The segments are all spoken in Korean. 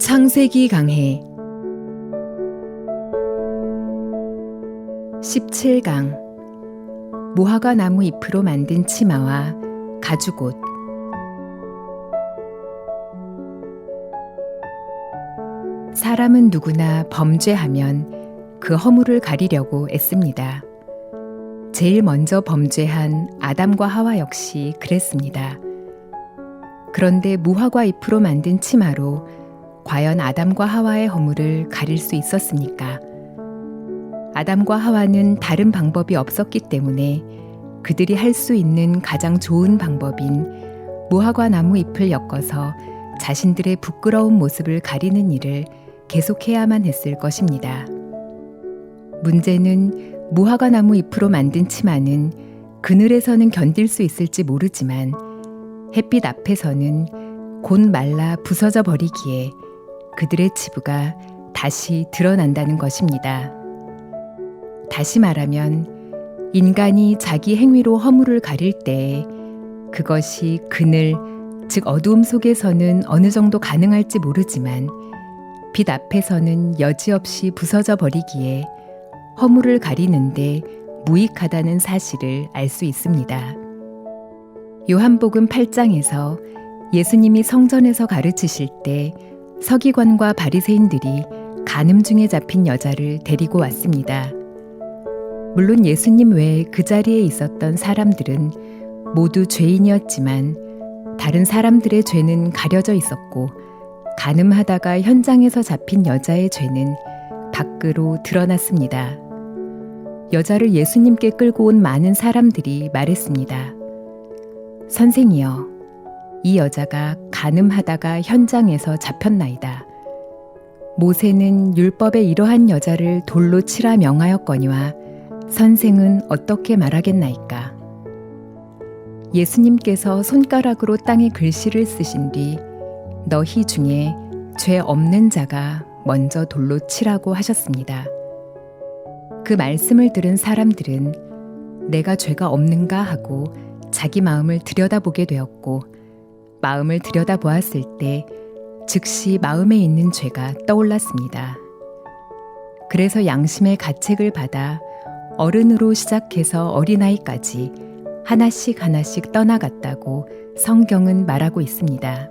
창세기 강해 17강 무화과 나무 잎으로 만든 치마와 가죽옷 사람은 누구나 범죄하면 그 허물을 가리려고 애씁니다. 제일 먼저 범죄한 아담과 하와 역시 그랬습니다. 그런데 무화과 잎으로 만든 치마로 과연 아담과 하와의 허물을 가릴 수 있었습니까? 아담과 하와는 다른 방법이 없었기 때문에 그들이 할 수 있는 가장 좋은 방법인 무화과 나무 잎을 엮어서 자신들의 부끄러운 모습을 가리는 일을 계속해야만 했을 것입니다. 문제는 무화과 나무 잎으로 만든 치마는 그늘에서는 견딜 수 있을지 모르지만 햇빛 앞에서는 곧 말라 부서져 버리기에 그들의 치부가 다시 드러난다는 것입니다. 다시 말하면 인간이 자기 행위로 허물을 가릴 때 그것이 그늘, 즉 어두움 속에서는 어느 정도 가능할지 모르지만 빛 앞에서는 여지없이 부서져 버리기에 허물을 가리는데 무익하다는 사실을 알 수 있습니다. 요한복음 8장에서 예수님이 성전에서 가르치실 때 서기관과 바리새인들이 간음 중에 잡힌 여자를 데리고 왔습니다. 물론 예수님 외에 그 자리에 있었던 사람들은 모두 죄인이었지만 다른 사람들의 죄는 가려져 있었고 가늠하다가 현장에서 잡힌 여자의 죄는 밖으로 드러났습니다. 여자를 예수님께 끌고 온 많은 사람들이 말했습니다. 선생이여, 이 여자가 가늠하다가 현장에서 잡혔나이다. 모세는 율법에 이러한 여자를 돌로 치라 명하였거니와 선생은 어떻게 말하겠나이까? 예수님께서 손가락으로 땅에 글씨를 쓰신 뒤 너희 중에 죄 없는 자가 먼저 돌로 치라고 하셨습니다. 그 말씀을 들은 사람들은 내가 죄가 없는가 하고 자기 마음을 들여다보게 되었고 마음을 들여다보았을 때 즉시 마음에 있는 죄가 떠올랐습니다. 그래서 양심의 가책을 받아 어른으로 시작해서 어린아이까지 하나씩 하나씩 떠나갔다고 성경은 말하고 있습니다.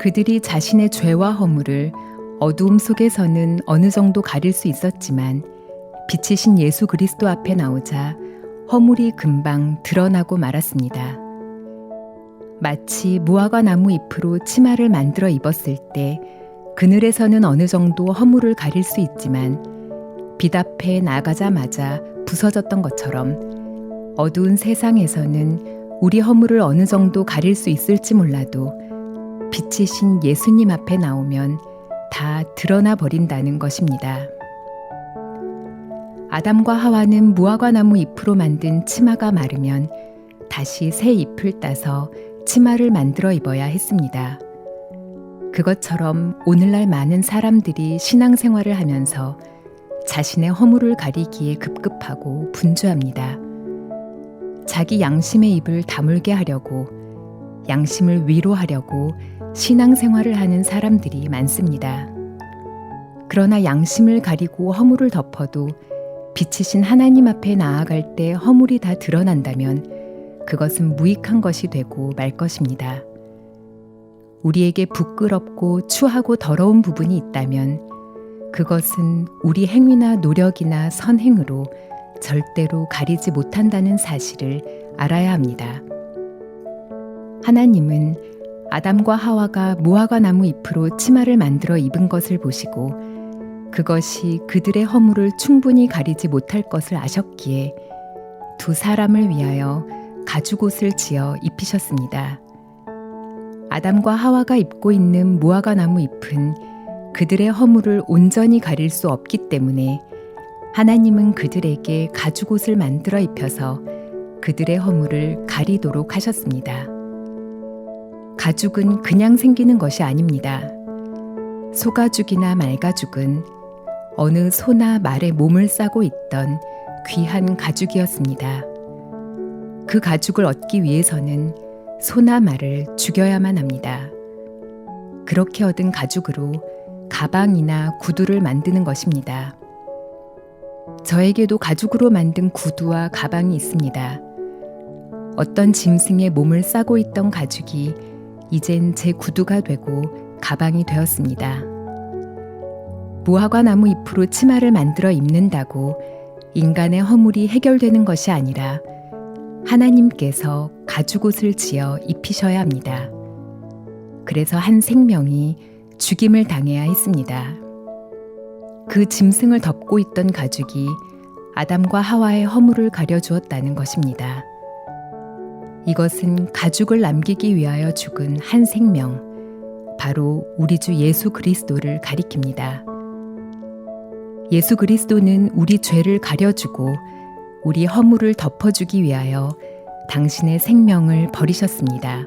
그들이 자신의 죄와 허물을 어두움 속에서는 어느 정도 가릴 수 있었지만 빛이신 예수 그리스도 앞에 나오자 허물이 금방 드러나고 말았습니다. 마치 무화과 나무 잎으로 치마를 만들어 입었을 때 그늘에서는 어느 정도 허물을 가릴 수 있지만 빛 앞에 나가자마자 부서졌던 것처럼 어두운 세상에서는 우리 허물을 어느 정도 가릴 수 있을지 몰라도 빛이신 예수님 앞에 나오면 다 드러나 버린다는 것입니다. 아담과 하와는 무화과 나무 잎으로 만든 치마가 마르면 다시 새 잎을 따서 치마를 만들어 입어야 했습니다. 그것처럼 오늘날 많은 사람들이 신앙생활을 하면서 자신의 허물을 가리기에 급급하고 분주합니다. 자기 양심의 입을 다물게 하려고 양심을 위로하려고 신앙생활을 하는 사람들이 많습니다. 그러나 양심을 가리고 허물을 덮어도 빛이신 하나님 앞에 나아갈 때 허물이 다 드러난다면 그것은 무익한 것이 되고 말 것입니다. 우리에게 부끄럽고 추하고 더러운 부분이 있다면 그것은 우리 행위나 노력이나 선행으로 절대로 가리지 못한다는 사실을 알아야 합니다. 하나님은 아담과 하와가 무화과 나무 잎으로 치마를 만들어 입은 것을 보시고 그것이 그들의 허물을 충분히 가리지 못할 것을 아셨기에 두 사람을 위하여 가죽옷을 지어 입히셨습니다. 아담과 하와가 입고 있는 무화과 나무 잎은 그들의 허물을 온전히 가릴 수 없기 때문에 하나님은 그들에게 가죽옷을 만들어 입혀서 그들의 허물을 가리도록 하셨습니다. 가죽은 그냥 생기는 것이 아닙니다. 소가죽이나 말가죽은 어느 소나 말의 몸을 싸고 있던 귀한 가죽이었습니다. 그 가죽을 얻기 위해서는 소나 말을 죽여야만 합니다. 그렇게 얻은 가죽으로 가방이나 구두를 만드는 것입니다. 저에게도 가죽으로 만든 구두와 가방이 있습니다. 어떤 짐승의 몸을 싸고 있던 가죽이 이젠 제 구두가 되고 가방이 되었습니다. 무화과 나무 잎으로 치마를 만들어 입는다고 인간의 허물이 해결되는 것이 아니라 하나님께서 가죽옷을 지어 입히셔야 합니다. 그래서 한 생명이 죽임을 당해야 했습니다. 그 짐승을 덮고 있던 가죽이 아담과 하와의 허물을 가려주었다는 것입니다. 이것은 가죽을 남기기 위하여 죽은 한 생명, 바로 우리 주 예수 그리스도를 가리킵니다. 예수 그리스도는 우리 죄를 가려주고 우리 허물을 덮어주기 위하여 당신의 생명을 버리셨습니다.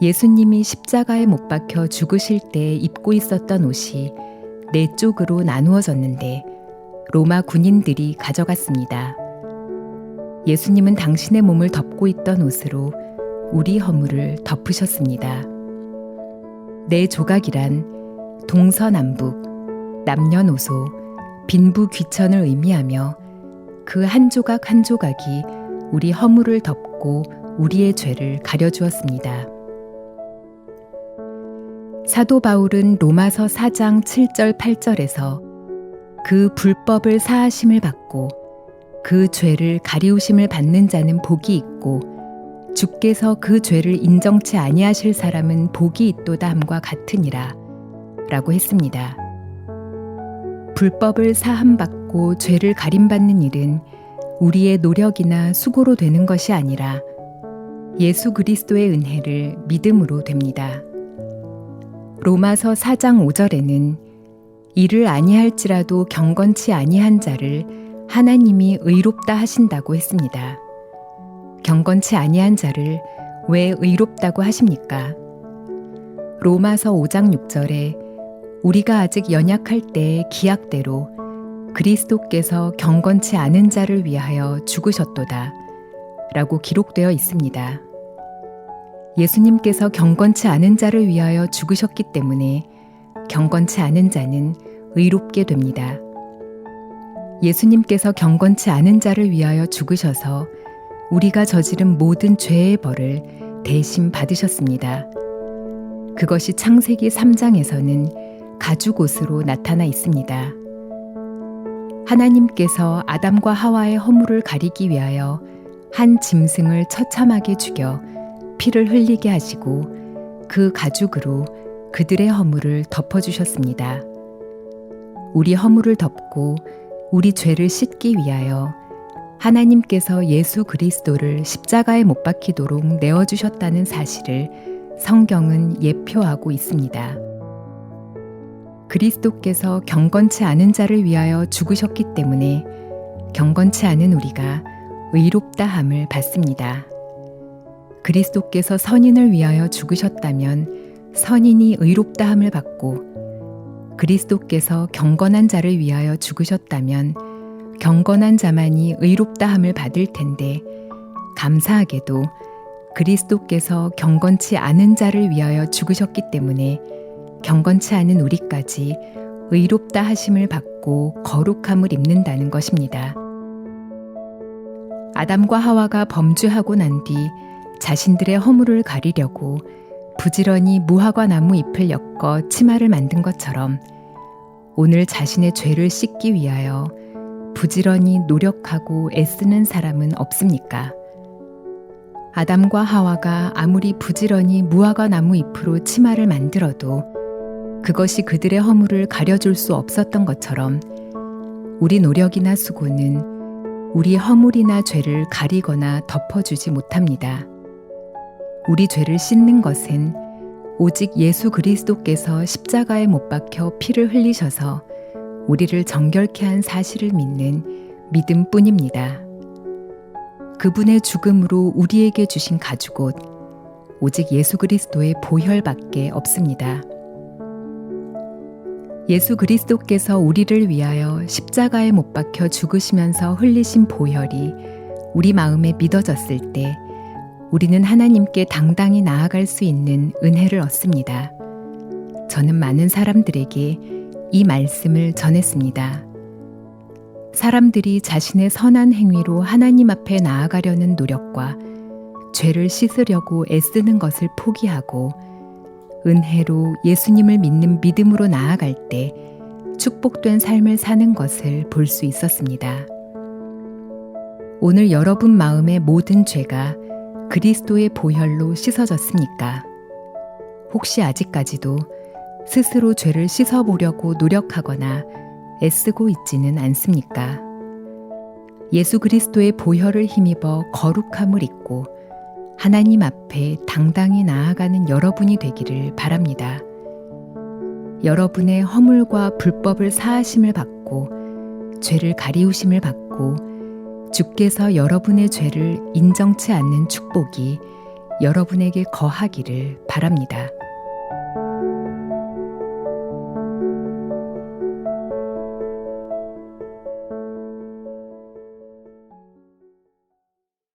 예수님이 십자가에 못 박혀 죽으실 때 입고 있었던 옷이 네 쪽으로 나누어졌는데 로마 군인들이 가져갔습니다. 예수님은 당신의 몸을 덮고 있던 옷으로 우리 허물을 덮으셨습니다. 네 조각이란 동서남북, 남녀노소, 빈부 귀천을 의미하며 그 한 조각 한 조각이 우리 허물을 덮고 우리의 죄를 가려주었습니다. 사도 바울은 로마서 4장 7절 8절에서 그 불법을 사하심을 받고 그 죄를 가리우심을 받는 자는 복이 있고 주께서 그 죄를 인정치 아니하실 사람은 복이 있도다 함과 같으니라 라고 했습니다. 불법을 사함 받고 죄를 가림받는 일은 우리의 노력이나 수고로 되는 것이 아니라 예수 그리스도의 은혜를 믿음으로 됩니다. 로마서 4장 5절에는 이를 아니할지라도 경건치 아니한 자를 하나님이 의롭다 하신다고 했습니다. 경건치 아니한 자를 왜 의롭다고 하십니까? 로마서 5장 6절에 우리가 아직 연약할 때의 기약대로 그리스도께서 경건치 않은 자를 위하여 죽으셨도다. 라고 기록되어 있습니다. 예수님께서 경건치 않은 자를 위하여 죽으셨기 때문에 경건치 않은 자는 의롭게 됩니다. 예수님께서 경건치 않은 자를 위하여 죽으셔서 우리가 저지른 모든 죄의 벌을 대신 받으셨습니다. 그것이 창세기 3장에서는 가죽 옷으로 나타나 있습니다. 하나님께서 아담과 하와의 허물을 가리기 위하여 한 짐승을 처참하게 죽여 피를 흘리게 하시고 그 가죽으로 그들의 허물을 덮어주셨습니다. 우리 허물을 덮고 우리 죄를 씻기 위하여 하나님께서 예수 그리스도를 십자가에 못 박히도록 내어주셨다는 사실을 성경은 예표하고 있습니다. 그리스도께서 경건치 않은 자를 위하여 죽으셨기 때문에 경건치 않은 우리가 의롭다 함을 받습니다. 그리스도께서 선인을 위하여 죽으셨다면 선인이 의롭다 함을 받고 그리스도께서 경건한 자를 위하여 죽으셨다면 경건한 자만이 의롭다 함을 받을 텐데 감사하게도 그리스도께서 경건치 않은 자를 위하여 죽으셨기 때문에 경건치 않은 우리까지 의롭다 하심을 받고 거룩함을 입는다는 것입니다. 아담과 하와가 범죄하고 난 뒤 자신들의 허물을 가리려고 부지런히 무화과 나무 잎을 엮어 치마를 만든 것처럼 오늘 자신의 죄를 씻기 위하여 부지런히 노력하고 애쓰는 사람은 없습니까? 아담과 하와가 아무리 부지런히 무화과 나무 잎으로 치마를 만들어도 그것이 그들의 허물을 가려줄 수 없었던 것처럼 우리 노력이나 수고는 우리 허물이나 죄를 가리거나 덮어주지 못합니다. 우리 죄를 씻는 것은 오직 예수 그리스도께서 십자가에 못 박혀 피를 흘리셔서 우리를 정결케 한 사실을 믿는 믿음 뿐입니다. 그분의 죽음으로 우리에게 주신 가죽옷, 오직 예수 그리스도의 보혈밖에 없습니다. 예수 그리스도께서 우리를 위하여 십자가에 못 박혀 죽으시면서 흘리신 보혈이 우리 마음에 믿어졌을 때 우리는 하나님께 당당히 나아갈 수 있는 은혜를 얻습니다. 저는 많은 사람들에게 이 말씀을 전했습니다. 사람들이 자신의 선한 행위로 하나님 앞에 나아가려는 노력과 죄를 씻으려고 애쓰는 것을 포기하고 은혜로 예수님을 믿는 믿음으로 나아갈 때 축복된 삶을 사는 것을 볼 수 있었습니다. 오늘 여러분 마음의 모든 죄가 그리스도의 보혈로 씻어졌습니까? 혹시 아직까지도 스스로 죄를 씻어보려고 노력하거나 애쓰고 있지는 않습니까? 예수 그리스도의 보혈을 힘입어 거룩함을 입고 하나님 앞에 당당히 나아가는 여러분이 되기를 바랍니다. 여러분의 허물과 불법을 사하심을 받고 죄를 가리우심을 받고 주께서 여러분의 죄를 인정치 않는 축복이 여러분에게 거하기를 바랍니다.